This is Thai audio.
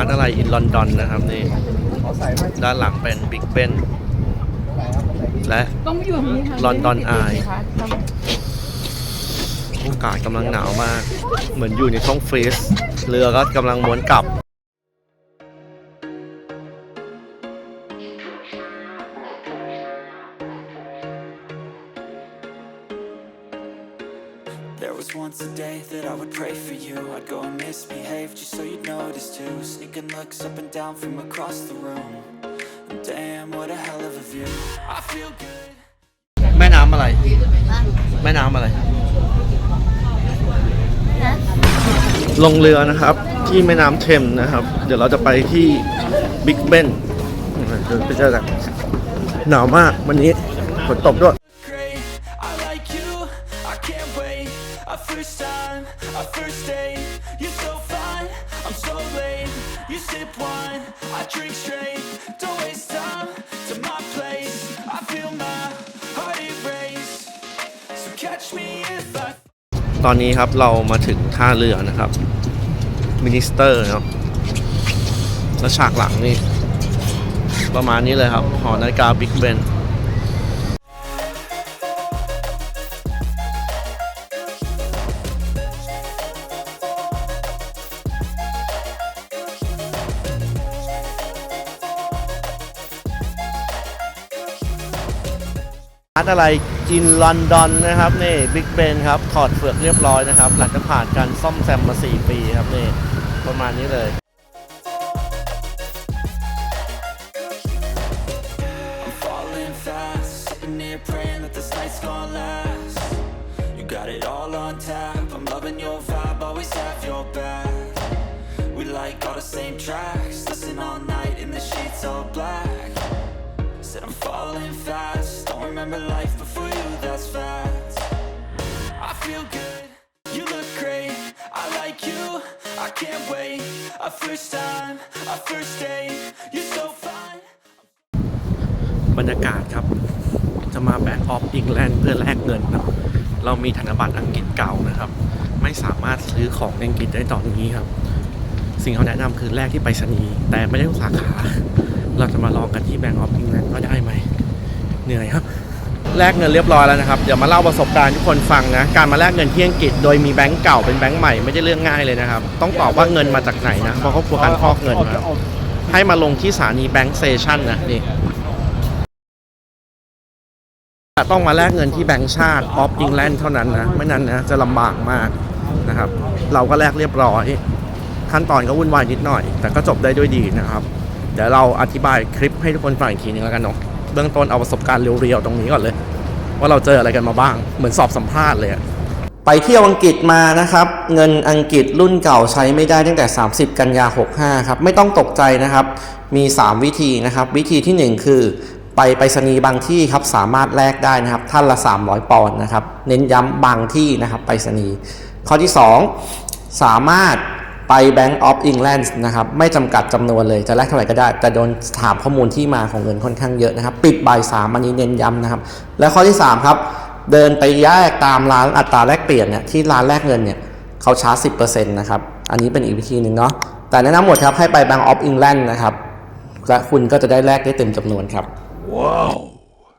าร์ตอะไรอินลอนดอนนะครับนี่ด้านหลังเป็นบิ๊กเบนและต้องมาอยู่ตรงนี้ค่ะ London Eye ค่ะอากาศกำลังหนาวมาก เหมือนอยู่ในช่องฟรีซเรือก็กำลังม้วนกลับ There was once a day that I would pray for you I'd go and misbehave just so you'd notice too Sneaking looks up and down from across the room And damn, what a hell of a view I feel good แม่น้ำอะไร แม่น้ำอะไร ลงเรือนะครับ ที่แม่น้ำเทมส์นะครับ เดี๋ยวเราจะไปที่บิ๊กเบนเดี๋ยวไปเจอกันหนาวมากวันนี้ฝนตกด้วย You're so fine, I'm so late You sip wine, I drink straight Don't waste time to my place I feel my heart erase So catch me if I ตอนนี้ครับเรามาถึงท่าเรือนะครับมินิสเตอร์เนาะแล้วฉากหลังนี่ ประมาณนี้เลยครับ หอนาฬิกาบิ๊กเบนานอะไรกินลอนดอนนะครับนี่บิ๊กเบนครับถอดเฟือกเรียบร้อยนะครับหลังจากผ่านการซ่อมแซมมา 4 ปีครับนี่ประมาณนี้เลย I'm falling fast remember life before you, that's fact. I feel good, you look great, I like you, I can't wait. A first time, a first date, you're so fine. บรรยากาศครับ จะมาแบงก์ออฟอิงแลนด์เพื่อแลกเงินครับ เรามีธนบัตรอังกฤษเก่านะครับ ไม่สามารถซื้อของในอังกฤษได้ตอนนี้ครับ สิ่งเขาแนะนำคือแลกที่ไปรษณีย์แต่ไม่ได้ทุกสาขา เราจะมาลองกันที่แบงก์ออฟอิงแลนด์ว่าได้ไหม เหนื่อยครับแลกเงินเรียบร้อยแล้วนะครับ เดี๋ยวมาเล่าประสบการณ์ทุกคนฟังนะ การมาแลกเงินที่อังกฤษโดยมีแบงก์เก่าเป็นแบงก์ใหม่ไม่ใช่เรื่องง่ายเลยนะครับ ต้องตอบว่าเงินมาจากไหนนะ เพราะเขากลัวการฟอกเงินนะให้มาลงที่สถานีแบงก์เซชันนะนี่ต้องมาแลกเงินที่แบงก์ชาติออฟอิงแลนด์เท่านั้นนะ ไม่นั้นนะจะลำบากมากนะครับ เราก็แลกเรียบร้อย ขั้นตอนก็วุ่นวายนิดหน่อย แต่ก็จบได้ด้วยดีนะครับ เดี๋ยวเราอธิบายคลิปให้ทุกคนฟังอีกทีนึงแล้วกันเนาะ เบื้องต้นเอาประสบการณ์เรียวๆตรงนี้ก่อนเลย ว่าเราเจออะไรกันมาบ้าง เหมือนสอบสัมภาษณ์เลยไปเที่ยวอังกฤษมานะครับ เงินอังกฤษรุ่นเก่าใช้ไม่ได้ตั้งแต่ 30 กันยา 65 ครับ ไม่ต้องตกใจนะครับ มี 3 วิธีนะครับ วิธีทีหนึ่1 คือ ไปไปรษณีย์บางที่ครับสามารถแลกได้นะครับ ท่านละ 300 ปอนด์นะครับ เน้นย้ำบางที่นะครับไปรษณีย์ข้อที่ 2 สามารถ ไป Bank of England นะครับไม่จำกัดจำนวนเลยจะแลกเท่าไหร่ก็ได้ แต่โดนถามข้อมูลที่มาของเงินค่อนข้างเยอะนะครับ ปิดบ่ายสามอันนี้เน้นย้ำนะครับ และข้อที่ 3 ครับ เดินไปแยกตามร้านอัตราแลกเปลี่ยนเนี่ยที่ร้านแลกเงินเนี่ยเขาชาร์จ10%นะครับ อันนี้เป็นอีกวิธีหนึ่งเนาะแต่แนะนำหมดครับให้ไป Bank of England นะครับและคุณก็จะได้แลกได้เต็มจำนวนครับ Whoa.